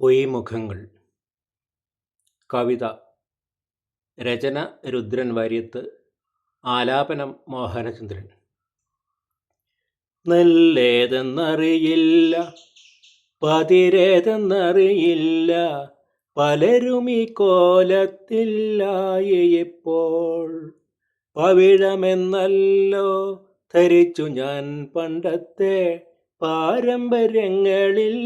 പൊയ്മുഖങ്ങൾ. കവിത. രചന രുദ്രൻ വാര്യത്ത്. ആലാപനം മോഹനചന്ദ്രൻ. നല്ലേതെന്നറിയില്ല പതിരേതെന്നറിയില്ല പലരും ഈ കോലത്തില്ലായപ്പോൾ പവിഴമെന്നല്ലോ ധരിച്ചു ഞാൻ പണ്ടത്തെ പാരമ്പര്യങ്ങളിൽ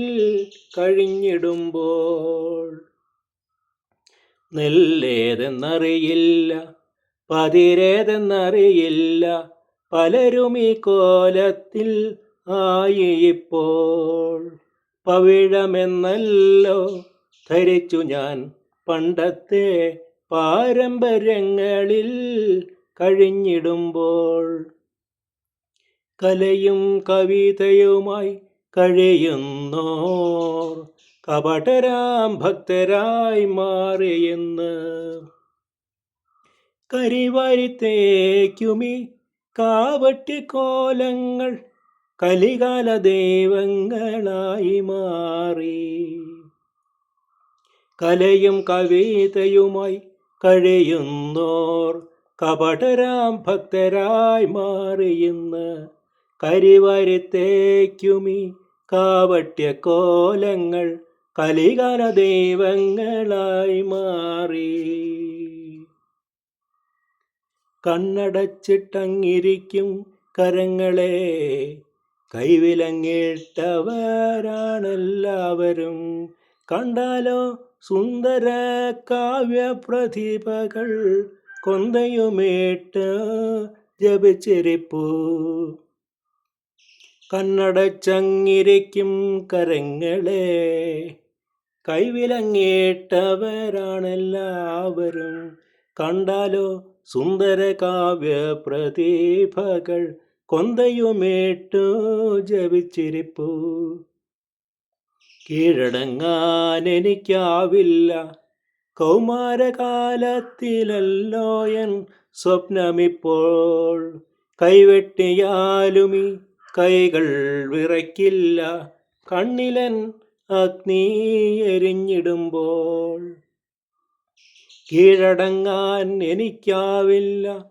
കഴിഞ്ഞിടുമ്പോൾ നെല്ലേതെന്നറിയില്ല പതിരേതെന്നറിയില്ല പലരും ഈ കോലത്തിൽ ആയി ഇപ്പോൾ പവിഴമെന്നല്ലോ ധരിച്ചു ഞാൻ പണ്ടത്തെ പാരമ്പര്യങ്ങളിൽ കഴിഞ്ഞിടുമ്പോൾ. കലയും കവിതയുമായി കഴിയുന്നോർ കപടരാം ഭക്തരായി മാറിയെന്ന്. കരിവാരിത്തേക്കുമി കാവട്ടി കോലങ്ങൾ കലികാല ദൈവങ്ങളായി മാറി. കലയും കവിതയുമായി കഴിയുന്നോർ കപടരാം ഭക്തരായി മാറിയെന്ന്. കരിവരുത്തേക്കുമി കാവട്ട്യ കോലങ്ങൾ കലികാല ദൈവങ്ങളായി മാറി. കണ്ണടച്ചിട്ടങ്ങിരിക്കും കരങ്ങളെ കൈവിലങ്ങിട്ടവരാണെല്ലാവരും. കണ്ടാലോ സുന്ദര കാവ്യപ്രതിഭകൾ കൊന്തയുമേട്ട് ജപിച്ചിരിപ്പു. കണ്ണടച്ചങ്ങിരിക്കും കരങ്ങളെ. കൈവിലങ്ങേട്ടവരാണെല്ലാവരും കണ്ടാലോ സുന്ദര കാവ്യ പ്രതിഭകൾ കൊന്തയുമേട്ടു ജപിച്ചിരിപ്പു. കീഴടങ്ങാൻ എനിക്കാവില്ല കൗമാരകാലത്തിലല്ലോ എൻ സ്വപ്നമിപ്പോൾ. കൈവെട്ടിയാലുമീ കൈകൾ വിറയ്ക്കില്ല. കണ്ണിലൻ അഗ്നി എരിഞ്ഞിടുമ്പോൾ കീഴടങ്ങാൻ എനിക്കാവില്ല.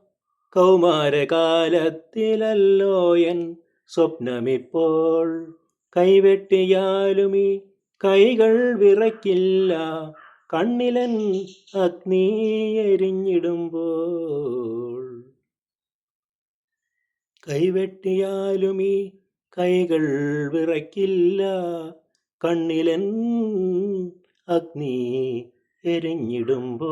കൗമാരകാലത്തിലല്ലോ എൻ സ്വപ്നമിപ്പോൾ. കൈവെട്ടിയാലും ഈ കൈകൾ വിറയ്ക്കില്ല. കണ്ണിലൻ അഗ്നി എരിഞ്ഞിടുമ്പോൾ കൈവെട്ടിയാലും ഈ കൈകൾ വിറയ്ക്കില്ല. കണ്ണിലൻ അഗ്നി എരിഞ്ഞിടുമ്പോൾ